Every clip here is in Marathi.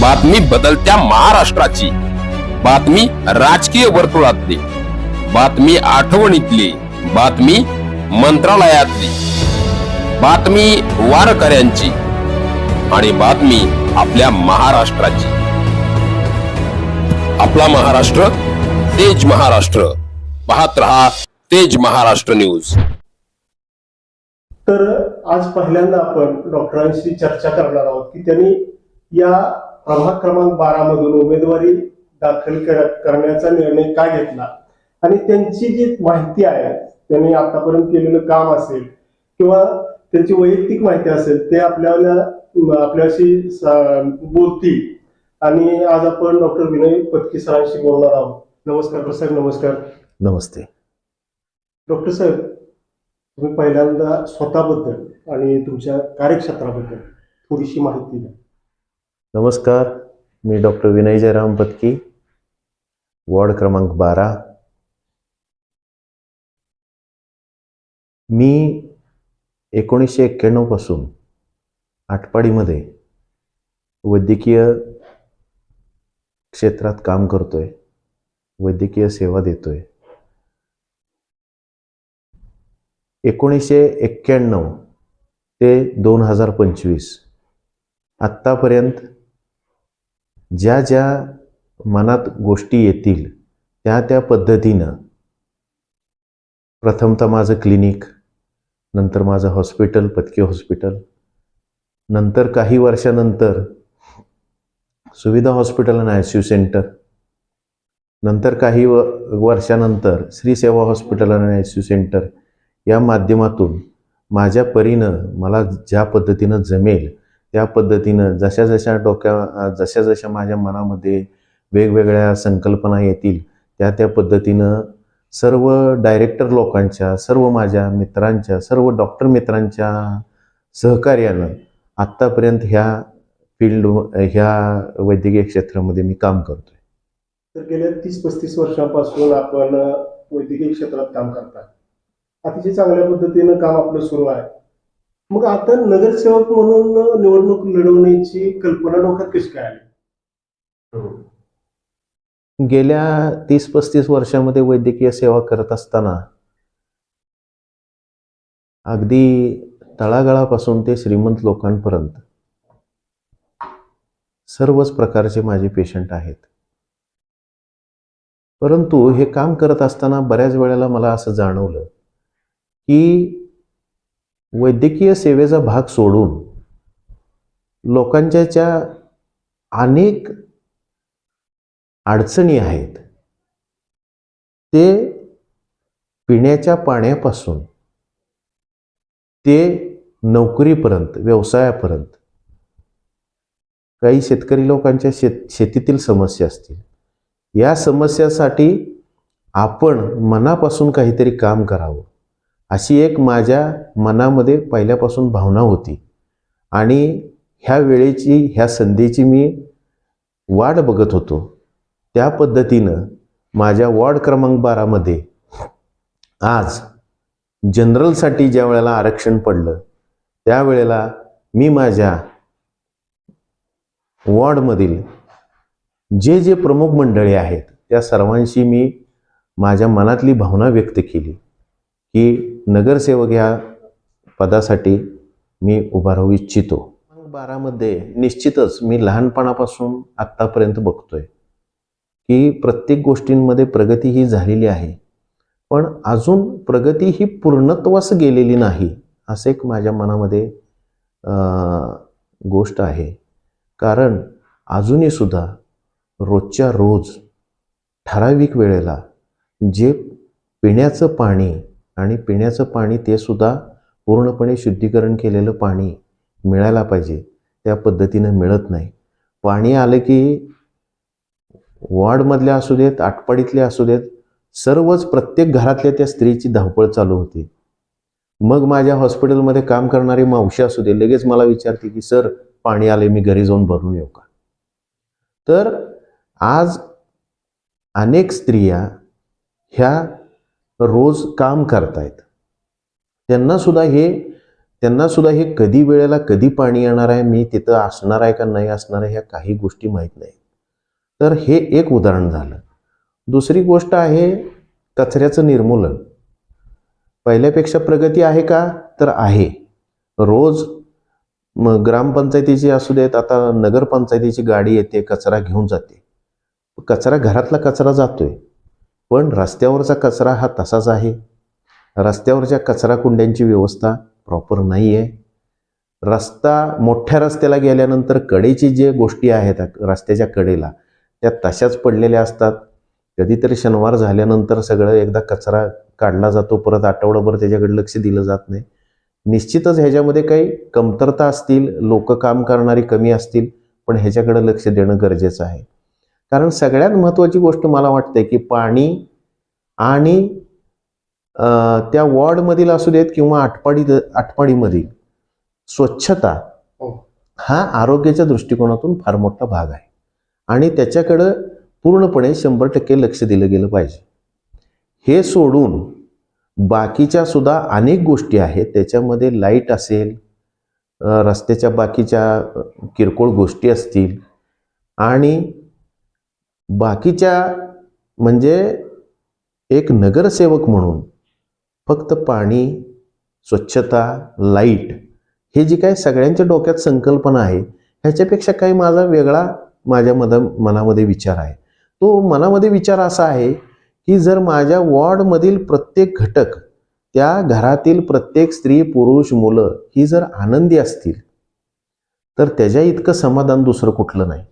बातमी बदलत्या महाराष्ट्राची. बातमी राजकीय वर्तुळातली. बातमी आठवणीतली. बातमी मंत्रालयातली. बातमी वारकऱ्यांची. आणि बातमी आपल्या महाराष्ट्राची. आपला महाराष्ट्र तेज महाराष्ट्र. पाहत रहा तेज महाराष्ट्र न्यूज. तर आज पहिल्यांदा आपण डॉक्टरांशी चर्चा करणार आहोत की त्यांनी या प्रभाग क्रमांक बारा मधून उमेदवारी दाखल कर- करण्याचा निर्णय का घेतला? आणि त्यांची जी माहिती आहे त्यांनी आतापर्यंत केलेलं काम असेल किंवा त्यांची वैयक्तिक माहिती असेल ते आपल्याला आपल्याशी बोलतील. आणि आज आपण डॉक्टर विनय पत्की सरांशी बोलणार आहोत. नमस्कार साहेब नमस्कार. नमस्ते. डॉक्टर साहेब तुम्ही पहिल्यांदा स्वतःबद्दल आणि तुमच्या कार्यक्षेत्राबद्दल थोडीशी माहिती द्या. नमस्कार मी डॉक्टर विनय जयराम पत्की वॉर्ड क्रमांक बारा. मी एकोणीसशे एक्क्याण्णवपासून आटपाडीमध्ये वैद्यकीय क्षेत्रात काम करतोय वैद्यकीय सेवा देतोय. एकोणीसशे एक्क्याण्णव ते दोन हजार पंचवीस आत्तापर्यंत ज्या ज्या मनात गोष्टी येतील त्या त्या पद्धतीनं प्रथमतः माझं क्लिनिक नंतर माझं हॉस्पिटल पतके हॉस्पिटल नंतर काही वर्षानंतर सुविधा हॉस्पिटल आणि आय सी यू सेंटर नंतर काही व वर्षानंतर श्री सेवा हॉस्पिटल आणि आय सी यू सेंटर या माध्यमातून माझ्या परीनं मला ज्या पद्धतीनं जमेल त्या पद्धतीनं जशा जशा डोक्या जशा जशा माझ्या मनामध्ये वेगवेगळ्या संकल्पना येतील त्या त्या पद्धतीनं सर्व डायरेक्टर लोकांच्या सर्व माझ्या मित्रांच्या सर्व डॉक्टर मित्रांच्या सहकार्यानं आत्तापर्यंत ह्या फील्ड ह्या वैद्यकीय क्षेत्रामध्ये मी काम करतोय. तर गेल्या तीस पस्तीस वर्षापासून आपण वैद्यकीय क्षेत्रात काम करता अतिशय चांगल्या पद्धतीनं काम आपलं सुरू आहे. मग आता नगरसेवक म्हणून निवडणूक लढवण्याची कल्पना डोक्यात कशी काय आली? हो. गेल्या तीस पस्तीस वर्षामध्ये वैद्यकीय सेवा करत असताना अगदी तळागाळापासून ते श्रीमंत लोकांपर्यंत सर्वच प्रकारचे माझे पेशंट आहेत. परंतु हे काम करत असताना बऱ्याच वेळेला मला असं जाणवलं की वैद्यकीय सेवेचा भाग सोडून लोकांच्या ज्या अनेक अडचणी आहेत ते पिण्याच्या पाण्यापासून ते नोकरीपर्यंत व्यवसायापर्यंत. काही शेतकरी लोकांच्या शेत शेतीतील समस्या असतील. या समस्यासाठी आपण मनापासून काहीतरी काम करावं. अशी एक माझ्या मनामध्ये पहिल्यापासून भावना होती. आणि ह्या वेळेची ह्या संधीची मी वाट बघत होतो. त्या पद्धतीनं माझ्या वॉर्ड क्रमांक बारामध्ये आज जनरलसाठी ज्या वेळेला आरक्षण पडलं त्यावेळेला मी माझ्या वॉर्डमधील जे जे प्रमुख मंडळी आहेत त्या सर्वांशी मी माझ्या मनातली भावना व्यक्त केली. की नगरसेवक ह्या पदासाठी मी उभा राहू इच्छितो. बारामध्ये निश्चितच मी लहानपणापासून आत्तापर्यंत बघतोय की प्रत्येक गोष्टींमध्ये प्रगती ही झालेली आहे. पण अजून प्रगती ही पूर्णत्वास गेलेली नाही असं एक माझ्या मनामध्ये गोष्ट आहे. कारण अजूनही सुद्धा रोजच्या रोज ठराविक वेळेला जे पिण्याचं पाणी आणि पिण्याचं पाणी ते सुद्धा पूर्णपणे शुद्धीकरण केलेलं पाणी मिळायला पाहिजे. त्या पद्धतीनं मिळत नाही. पाणी आलं की वॉर्डमधल्या असू देत आटपाडीतल्या असू देत सर्वच प्रत्येक घरातल्या त्या स्त्रीची धावपळ चालू होती. मग माझ्या हॉस्पिटलमध्ये काम करणारी मावशी असू दे लगेच मला विचारते की सर पाणी आले मी घरी जाऊन भरून येऊ का? तर आज अनेक स्त्रिया ह्या रोज काम करतायत. त्यांना सुद्धा हे त्यांना सुद्धा हे कधी वेळेला कधी पाणी येणार आहे मी तिथं असणार आहे का नाही असणार आहे ह्या काही गोष्टी माहीत नाही तर हे एक उदाहरण झालं. दुसरी गोष्ट आहे कचऱ्याचं निर्मूलन. पहिल्यापेक्षा प्रगती आहे का? तर आहे. रोज मग ग्रामपंचायतीची असू देत आता नगरपंचायतीची गाडी येते कचरा घेऊन जाते. कचरा घरातला कचरा जातोय. पण रस्त्यावरचा कचरा हा तसाच आहे. रस्त्यावरच्या कचरा कुंड्यांची व्यवस्था प्रॉपर नाही आहे रस्ता मोठ्या रस्त्याला गेल्यानंतर कडेची जे गोष्टी आहेत रस्त्याच्या कडेला त्या तशाच पडलेल्या असतात. कधीतरी शनिवार झाल्यानंतर सगळं एकदा कचरा काढला जातो परत आठवडाभर त्याच्याकडे लक्ष दिलं जात नाही. निश्चितच ह्याच्यामध्ये काही कमतरता असतील लोक काम करणारी कमी असतील पण ह्याच्याकडे लक्ष देणं गरजेचं आहे. कारण सगळ्यात महत्त्वाची गोष्ट मला वाटते की पाणी आणि त्या वॉर्डमधील असू देत किंवा आटपाडी आटपाडीमधील स्वच्छता हो. हा आरोग्याच्या दृष्टिकोनातून फार मोठा भाग आहे. आणि त्याच्याकडं पूर्णपणे शंभर टक्के लक्ष दिलं गेलं पाहिजे. हे सोडून बाकीच्या सुद्धा अनेक गोष्टी आहेत. त्याच्यामध्ये लाइट असेल रस्त्याच्या बाकीच्या किरकोळ गोष्टी असतील आणि बाकीच्या म्हणजे एक नगरसेवक म्हणून फक्त पाणी स्वच्छता लाइट हे जी काय सगळ्यांच्या डोक्यात संकल्पना आहे ह्याच्यापेक्षा काही माझा वेगळा माझ्या मध मनामध्ये विचार आहे. तो मनामध्ये विचार असा आहे की जर माझ्या वॉर्डमधील प्रत्येक घटक त्या घरातील प्रत्येक स्त्री पुरुष मुलं ही जर आनंदी असतील तर त्याच्या इतकं समाधान दुसरं कुठलं नाही.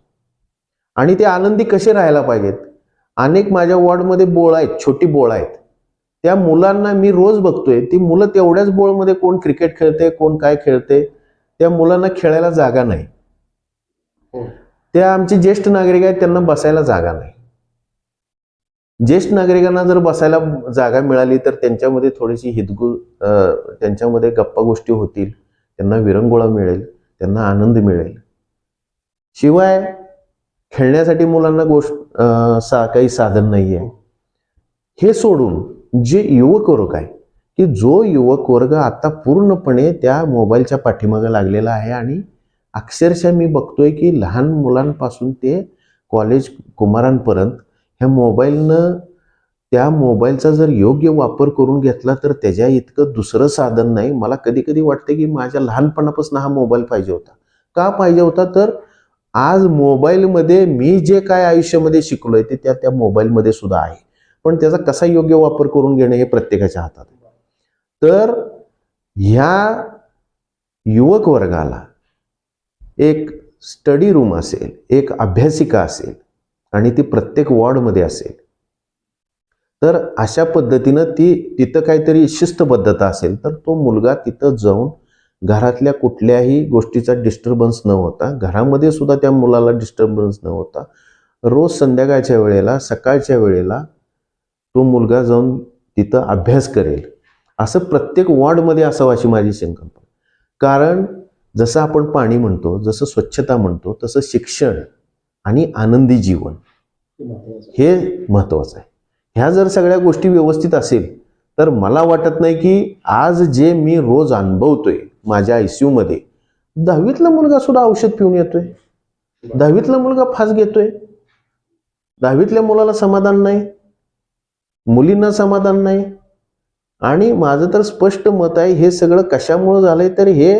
आणि ते आनंदी कसे राहायला पाहिजेत? अनेक माझ्या वॉर्डमध्ये बोळ आहेत छोटी बोळ आहेत. त्या मुलांना मी रोज बघतोय ती मुलं तेवढ्याच बोळमध्ये कोण क्रिकेट खेळते कोण काय खेळते त्या मुलांना खेळायला जागा नाही. हो. त्या आमचे ज्येष्ठ नागरिक आहेत त्यांना बसायला जागा नाही. ज्येष्ठ नागरिकांना जर बसायला जागा मिळाली तर त्यांच्यामध्ये थोडीशी हितगु त्यांच्यामध्ये गप्पा गोष्टी होतील त्यांना विरंगुळा मिळेल त्यांना आनंद मिळेल. शिवाय खेळण्यासाठी मुलांना गोष्ट सा काही साधन नाही आहे हे सोडून जे युवक वर्ग आहे की जो युवक वर्ग आता पूर्णपणे त्या मोबाईलच्या पाठीमागे लागलेला आहे आणि अक्षरशः मी बघतोय की लहान मुलांपासून ते कॉलेज कुमारांपर्यंत ह्या मोबाईलनं त्या मोबाईलचा जर योग्य वापर करून घेतला तर त्याच्या इतकं दुसरं साधन नाही. मला कधी कधी वाटते की माझ्या लहानपणापासून हा मोबाईल पाहिजे होता. का पाहिजे होता? तर आज मोबाईलमध्ये मी जे काय आयुष्यामध्ये शिकलोय ते त्या त्या मोबाईलमध्ये सुद्धा आहे. पण त्याचा कसा योग्य वापर करून घेणे हे प्रत्येकाच्या हातात आहे. तर ह्या युवक वर्गाला एक स्टडी रूम असेल एक अभ्यासिका असेल आणि ती प्रत्येक वॉर्डमध्ये असेल तर अशा पद्धतीनं ती तिथं काहीतरी शिस्तबद्धता असेल तर तो मुलगा तिथं जाऊन घरातल्या कुठल्याही गोष्टीचा डिस्टर्बन्स न होता घरामध्ये सुद्धा त्या मुलाला डिस्टर्बन्स न होता रोज संध्याकाळच्या वेळेला सकाळच्या वेळेला तो मुलगा जाऊन तिथं अभ्यास करेल असं प्रत्येक वॉर्डमध्ये असावं अशी माझी संकल्पना कारण जसं आपण पाणी म्हणतो जसं स्वच्छता म्हणतो तसं शिक्षण आणि आनंदी जीवन हे महत्वाचं. महत्त्वाचं आहे ह्या जर सगळ्या गोष्टी व्यवस्थित असेल तर मला वाटत नाही की आज जे मी रोज अनुभवतोय माझ्या आय सी यूमध्ये दहावीतला मुलगा सुद्धा औषध पिऊन येतोय. दहावीतला मुलगा फास घेतोय. दहावीतल्या मुलाला समाधान नाही. मुलींना समाधान नाही. आणि माझं तर स्पष्ट मत आहे हे सगळं कशामुळं झालंय? तर हे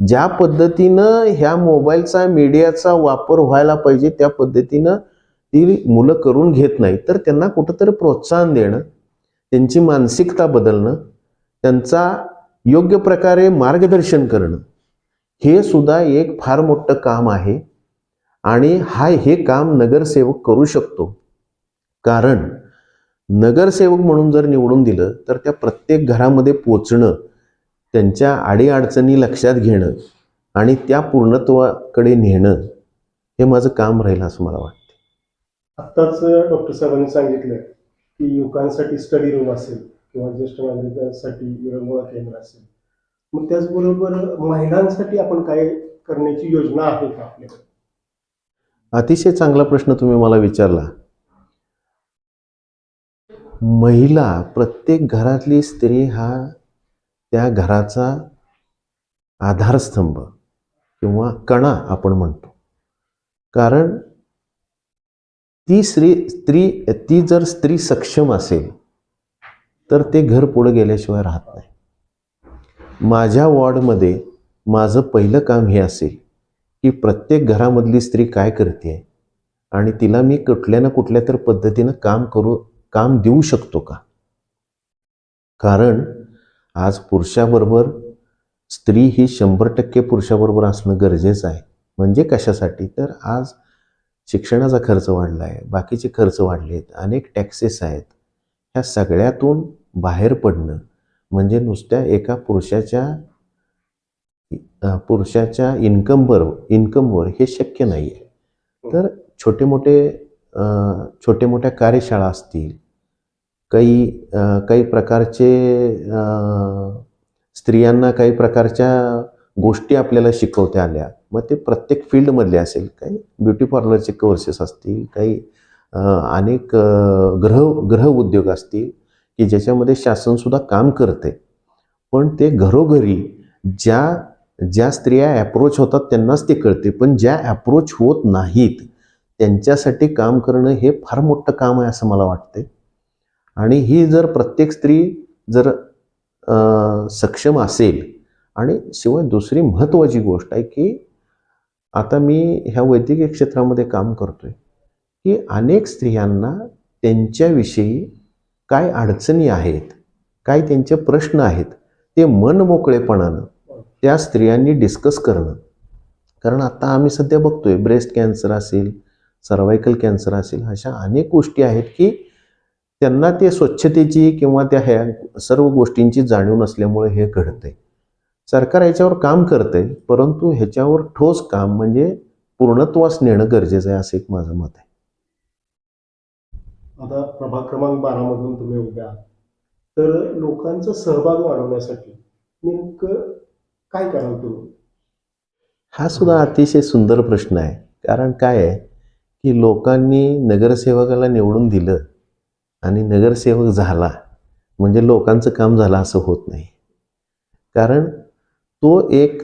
ज्या पद्धतीनं ह्या मोबाईलचा मीडियाचा वापर व्हायला पाहिजे त्या पद्धतीनं ती मुलं करून घेत नाही तर त्यांना कुठंतरी प्रोत्साहन देणं त्यांची मानसिकता बदलणं त्यांचा योग्य प्रकारे मार्गदर्शन करणं हे सुद्धा एक फार मोठं काम आहे. आणि हा हे काम नगरसेवक करू शकतो. कारण नगरसेवक म्हणून जर निवडून दिलं तर त्या प्रत्येक घरामध्ये पोचणं त्यांच्या आडीअडचणी लक्षात घेणं आणि त्या पूर्णत्वाकडे नेणं हे माझं काम राहील असं मला वाटतं. आत्ताच डॉक्टर साहेबांनी सांगितलं की युवकांसाठी स्टडी रूम असेल. किंवा ज्येष्ठ नागरिकांसाठी विरंगुळा केंद्र असेल. मग त्याचबरोबर महिलांसाठी आपण काय करण्याची योजना आहे का आपल्याकडे? अतिशय चांगला प्रश्न तुम्ही मला विचारला. महिला प्रत्येक घरातली स्त्री हा त्या घराचा आधारस्तंभ किंवा कणा आपण म्हणतो. कारण ती स्त्री स्त्री ती जर स्त्री सक्षम असेल तर ते घर पुढं गेल्याशिवाय राहत नाही. माझ्या वॉर्डमध्ये माझं पहिलं काम हे असेल की प्रत्येक घरामधली स्त्री काय करते आणि तिला मी कुठल्या ना कुठल्या तर पद्धतीनं काम करू काम देऊ शकतो का? कारण आज पुरुषाबरोबर स्त्री ही शंभर टक्के पुरुषाबरोबर असणं गरजेचं आहे. म्हणजे कशासाठी? तर आज शिक्षणाचा खर्च वाढला आहे बाकीचे खर्च वाढले आहेत अनेक टॅक्सेस आहेत. ह्या सगळ्यातून बाहेर पडणं म्हणजे नुसत्या एका पुरुषाच्या पुरुषाच्या इन्कमवर इन्कमवर हे शक्य नाही आहे तर छोटे मोठे छोटे मोठ्या कार्यशाळा असतील काही काही प्रकारचे स्त्रियांना काही प्रकारच्या गोष्टी आपल्याला शिकवता आल्या मग ते प्रत्येक फील्डमधले असेल काही ब्युटी पार्लरचे कोर्सेस असतील काही अनेक ग्रह ग्रह उद्योग असतील की ज्याच्यामध्ये शासनसुद्धा काम करते. पण ते घरोघरी ज्या ज्या स्त्रिया ॲप्रोच होतात त्यांनाच ते कळते. पण ज्या ॲप्रोच होत नाहीत त्यांच्यासाठी काम करणं हे फार मोठं काम आहे असं मला वाटते. आणि ही जर प्रत्येक स्त्री जर सक्षम असेल आणि शिवाय दुसरी महत्त्वाची गोष्ट आहे की आता मी ह्या वैद्यकीय क्षेत्रामध्ये काम करतोय की अनेक स्त्रियांना त्यांच्याविषयी काय अडचणी आहेत काय त्यांचे प्रश्न आहेत ते मन मोकळेपणानं त्या स्त्रियांनी डिस्कस करणं. कारण आता आम्ही सध्या बघतोय ब्रेस्ट कॅन्सर असेल सर्वायकल कॅन्सर असेल अशा अनेक गोष्टी आहेत की त्यांना ते स्वच्छतेची किंवा त्या ह्या सर्व गोष्टींची जाणीव नसल्यामुळे हे घडतंय. सरकार याच्यावर काम करतंय परंतु ह्याच्यावर ठोस काम म्हणजे पूर्णत्वास नेणं गरजेचं आहे असं एक माझं मत आहे. आता प्रभाग क्रमांक बारामधून तुम्ही उभ्या. आहात. तर लोकांचा सहभाग वाढवण्यासाठी नेमकं काय कराल तुम्ही? हा सुद्धा अतिशय सुंदर प्रश्न आहे. कारण काय आहे की लोकांनी नगरसेवकाला निवडून दिलं आणि नगरसेवक झाला म्हणजे लोकांचं काम झालं असं होत नाही. कारण तो एक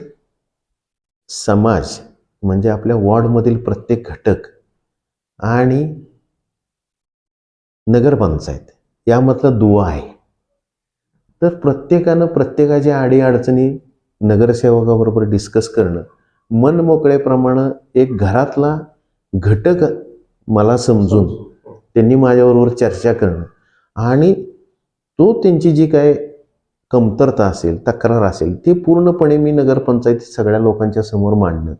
समाज म्हणजे आपल्या वॉर्डमधील प्रत्येक घटक आणि नगरपंचायत. यामधला दुवा आहे. तर प्रत्येकानं प्रत्येकाच्या अडीअडचणी नगरसेवकाबरोबर डिस्कस करणं मन मोकळेप्रमाणे एक घरातला घटक मला समजून त्यांनी माझ्याबरोबर चर्चा करणं आणि तो त्यांची जी काय कमतरता असेल तक्रार असेल ती पूर्णपणे मी नगरपंचायतीत सगळ्या लोकांच्या समोर मांडणं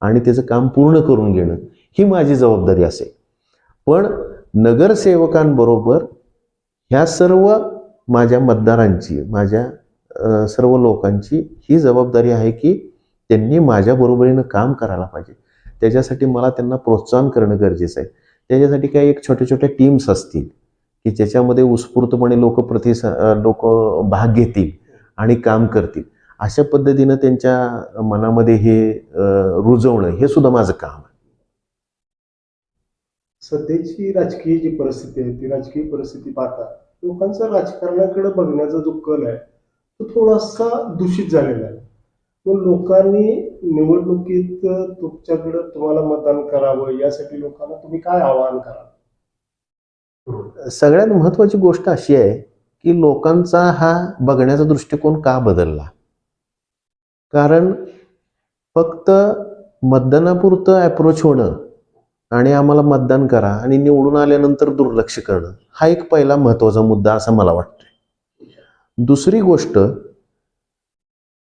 आणि त्याचं काम पूर्ण करून घेणं ही माझी जबाबदारी असेल. पण नगरसेवकांबरोबर ह्या सर्व माझ्या मतदारांची माझ्या सर्व लोकांची ही जबाबदारी आहे की त्यांनी माझ्या बरोबरीनं काम करायला पाहिजे. त्याच्यासाठी मला त्यांना प्रोत्साहन करणं गरजेचं आहे. त्याच्यासाठी काही एक छोट्या छोट्या टीम्स असतील की ज्याच्यामध्ये उत्स्फूर्तपणे लोक प्रतिस लोक भाग घेतील आणि काम करतील. अशा पद्धतीनं त्यांच्या मनामध्ये हे रुजवणं हे सुद्धा माझं काम आहे. सध्याची राजकीय जी परिस्थिती आहे ती राजकीय परिस्थिती पाहता लोकांचा राजकारणाकडे बघण्याचा जो कल आहे तो थोडासा दूषित झालेला आहे. मग लोकांनी निवडणुकीत तुमच्याकडं तुम्हाला मतदान करावं यासाठी लोकांना तुम्ही काय आवाहन कराल? सगळ्यात महत्वाची गोष्ट अशी आहे की लोकांचा हा बघण्याचा दृष्टिकोन का बदलला? कारण फक्त मतदानापुरतं अप्रोच होणं आणि आम्हाला मतदान करा आणि निवडून आल्यानंतर दुर्लक्ष करणं हा एक पहिला महत्त्वाचा मुद्दा असा मला वाटतोय. दुसरी गोष्ट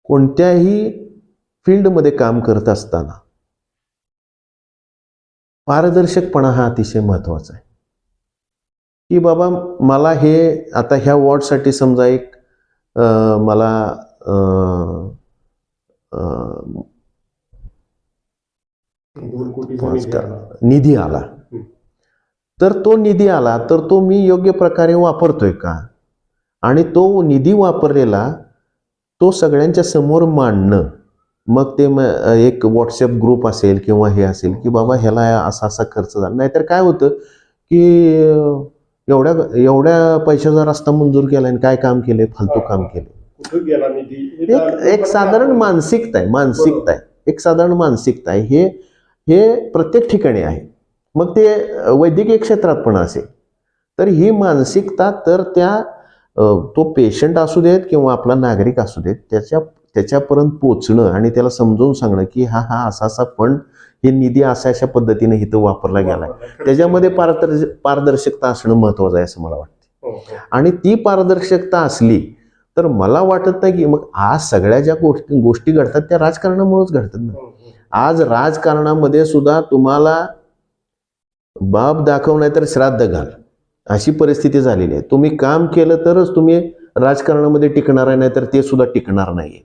कोणत्याही फील्डमध्ये काम करत असताना पारदर्शकपणा हा अतिशय महत्त्वाचा आहे. की बाबा मला हे आता ह्या वॉर्डसाठी समजा एक मला निधी आला. तर तो निधी आला तर तो मी योग्य प्रकारे वापरतोय का? आणि तो निधी वापरलेला तो सगळ्यांच्या समोर मांडणं. मग ते म- एक व्हॉट्सअप ग्रुप असेल किंवा हे असेल की बाबा ह्याला असा असा खर्च झाला. नाहीतर काय होतं की एवढ्या एवढ्या पैशाचा रस्ता मंजूर केला आणि काय काम केले? फालतू काम केले. एक साधारण मानसिकता आहे मानसिकता आहे. एक साधारण मानसिकता आहे. हे हे प्रत्येक ठिकाणी आहे. मग ते वैद्यकीय क्षेत्रात पण असेल. तर ही मानसिकता तर त्या तो पेशंट असू देत किंवा आपला नागरिक असू देत त्याच्या त्याच्यापर्यंत पोचणं आणि त्याला समजावून सांगणं की हा हा असा असा फंड हे निधी अशा अशा पद्धतीने इथं वापरला गेलाय. त्याच्यामध्ये पारदर्श पारदर्शकता असणं महत्वाचं आहे असं मला वाटतं. हो, हो. आणि ती पारदर्शकता असली तर मला वाटत नाही की मग आज सगळ्या ज्या गोष्टी गोष्टी घडतात त्या राजकारणामुळेच घडतात ना. हो. आज राजकारणामध्ये सुद्धा तुम्हाला बाप दाखव नाही तर श्राद्ध घाल. अशी परिस्थिती झालेली आहे. तुम्ही काम केलं तरच तुम्ही राजकारणामध्ये टिकणार आहे नाही तर ते सुद्धा टिकणार नाही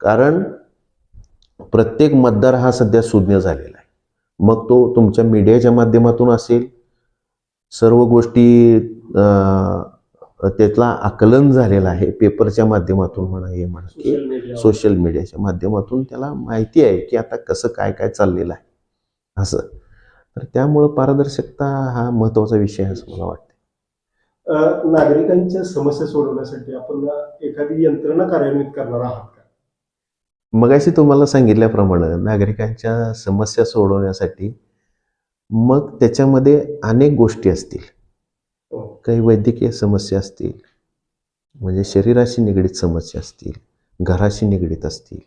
कारण प्रत्येक मतदार हा सध्या सुज्ञ झालेला आहे. मग तो तुमच्या मीडियाच्या माध्यमातून असेल. सर्व गोष्टी त्यातला आकलन झालेलं आहे. पेपरच्या माध्यमातून म्हणा हे म्हणा. की सोशल मीडिया सोशल मीडियाच्या माध्यमातून त्याला माहिती आहे की आता कसं काय काय चाललेलं आहे. असं. तर त्यामुळं पारदर्शकता हा महत्त्वाचा विषय आहे असं मला वाटतं नागरिकांच्या समस्या सोडवण्यासाठी आपण एखादी यंत्रणा कार्यान्वित करणार आहात का? मगाशी तुम्हाला सांगितल्याप्रमाणे नागरिकांच्या समस्या सोडवण्यासाठी मग त्याच्यामध्ये अनेक गोष्टी असतील. हो. काही वैद्यकीय समस्या असतील म्हणजे शरीराशी निगडीत समस्या असतील घराशी निगडीत असतील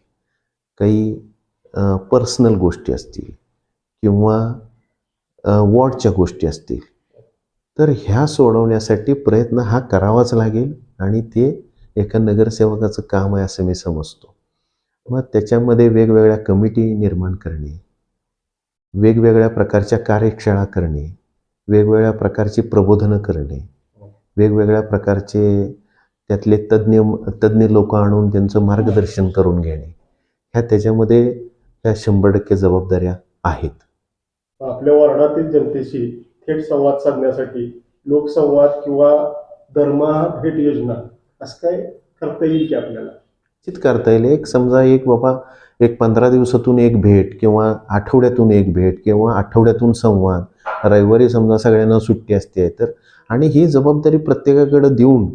काही पर्सनल गोष्टी असतील किंवा वॉर्डच्या गोष्टी असतील तर ह्या सोडवण्यासाठी प्रयत्न हा करावाच लागेल आणि ते एका नगरसेवकाचं काम आहे असं मी समजतो. मग त्याच्यामध्ये वेगवेगळ्या कमिटी निर्माण करणे वेगवेगळ्या प्रकारच्या कार्यशाळा करणे वेगवेगळ्या प्रकारची प्रबोधनं करणे वेगवेगळ्या प्रकारचे त्यातले तज्ज्ञ तज्ज्ञ लोक आणून त्यांचं मार्गदर्शन करून घेणे ह्या त्याच्यामध्ये ह्या शंभर टक्के जबाबदाऱ्या आहेत. आपल्या वॉर्डातील जनतेशी थेट संवाद साधण्यासाठी लोकसंवाद किंवा धर्मा भेट योजना असं काय करता येईल की आपल्याला? निश्चित करता येईल. एक समजा एक बाबा एक पंधरा दिवसातून एक भेट किंवा आठवड्यातून एक भेट किंवा आठवड्यातून संवाद रविवारी समजा सगळ्यांना सुट्टी असते तर आणि ही जबाबदारी प्रत्येकाकडे देऊन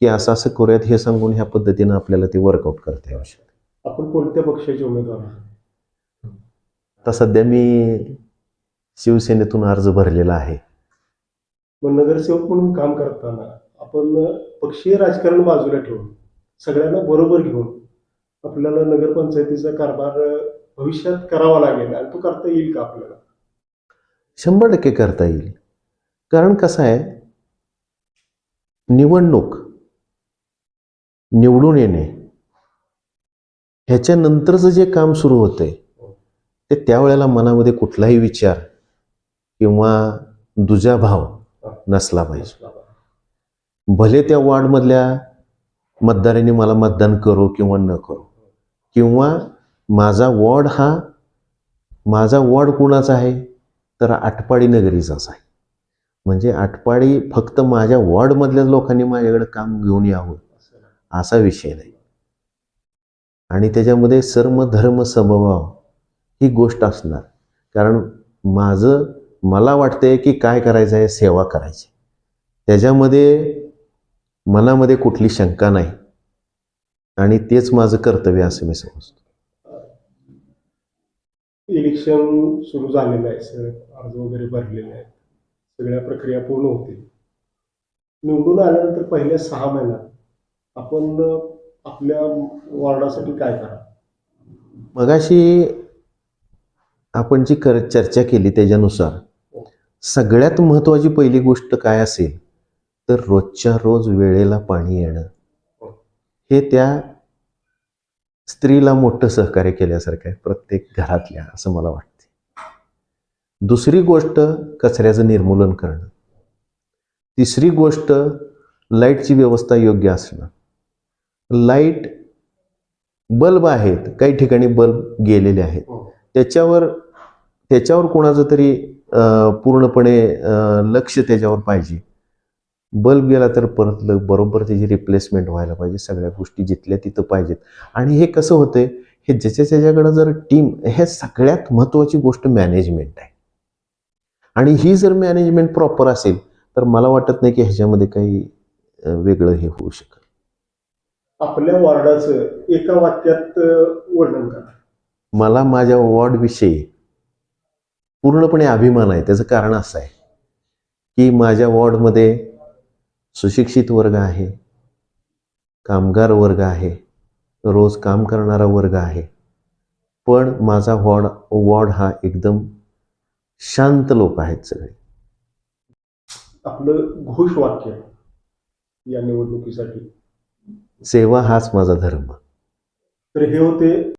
की असं असं करूयात हे सांगून ह्या पद्धतीनं आपल्याला ते वर्कआउट करता येऊ शकतं. आपण कोणत्या पक्षाचे उमेदवार आता सध्या मी शिवसेनेतून अर्ज भरलेला आहे. मग नगरसेवक म्हणून काम करताना आपण पक्षीय राजकारण बाजूला ठेवून सगळ्यांना बरोबर घेऊन आपल्याला नगरपंचायतीचा कारभार भविष्यात करावा लागेल आणि तो करता येईल का आपल्याला? शंभर टक्के करता येईल. कारण कसं आहे निवडणूक निवडून येणे. ह्याच्यानंतरचं जे काम सुरू होतंय ते त्यावेळेला मनामध्ये कुठलाही विचार किंवा दुजाभाव नसला पाहिजे. भले त्या वॉर्डमधल्या मतदारांनी मला मतदान करो किंवा न करो किंवा माझा वॉर्ड हा माझा वॉर्ड कुणाचा आहे तर आटपाडी नगरीचाच आहे. म्हणजे आटपाडी फक्त माझ्या वॉर्डमधल्याच लोकांनी माझ्याकडे काम घेऊन यावं. असा विषय नाही. आणि त्याच्यामध्ये सर्व धर्म समभाव ही गोष्ट असणार. कारण माझं मला वाटतंय की काय करायचं आहे सेवा करायची. त्याच्यामध्ये मनामध्ये कुठली शंका नाही. आणि तेच माझं कर्तव्य असं मी समजतो. इलेक्शन सुरू झालेलं आहे सर. अर्ज वगैरे भरलेले आहेत. सगळ्या प्रक्रिया पूर्ण होतील. निवडून आल्यानंतर पहिल्या सहा महिन्यात आपण आपल्या वॉर्डासाठी काय करा? मगाशी आपण जी कर चर्चा केली त्याच्यानुसार सगळ्यात महत्त्वाची पहिली गोष्ट काय असेल तर रोजच्या रोज वेळेला पाणी येणं. हे. त्या स्त्रीला मोठं सहकार्य केल्यासारखं आहे प्रत्येक घरातल्या असं मला वाटते दुसरी गोष्ट कचऱ्याचं निर्मूलन करणं. तिसरी गोष्ट लाईटची व्यवस्था योग्य असणं. लाइट बल्ब आहेत काही ठिकाणी बल्ब गेलेले आहेत. त्याच्यावर त्याच्यावर कोणाचं तरी पूर्णपणे लक्ष त्याच्यावर पाहिजे. बल्ब गेला तर परत बरोबर त्याची रिप्लेसमेंट व्हायला पाहिजे. सगळ्या गोष्टी जिथल्या तिथं पाहिजेत. आणि हे कसं होतंय? हे ज्याच्या त्याच्याकडं जर टीम हे सगळ्यात महत्त्वाची गोष्ट मॅनेजमेंट आहे. आणि ही जर मॅनेजमेंट प्रॉपर असेल तर मला वाटत नाही की ह्याच्यामध्ये काही वेगळं हे होऊ शकत. आपल्या वॉर्डाचं एका वाक्यात वर्णन करा. मला माझ्या वॉर्डविषयी पूर्णपणे अभिमान आहे. त्याचं कारण असं आहे की माझ्या वॉर्डमध्ये सुशिक्षित वर्ग आहे कामगार वर्ग आहे रोज काम करणारा वर्ग आहे. पण माझा वॉर्ड वॉर्ड हा एकदम शांत लोक आहेत सगळे. आपलं घोष वाक्य या निवडणुकीसाठी सेवा हाच माझा धर्म. तर हे होते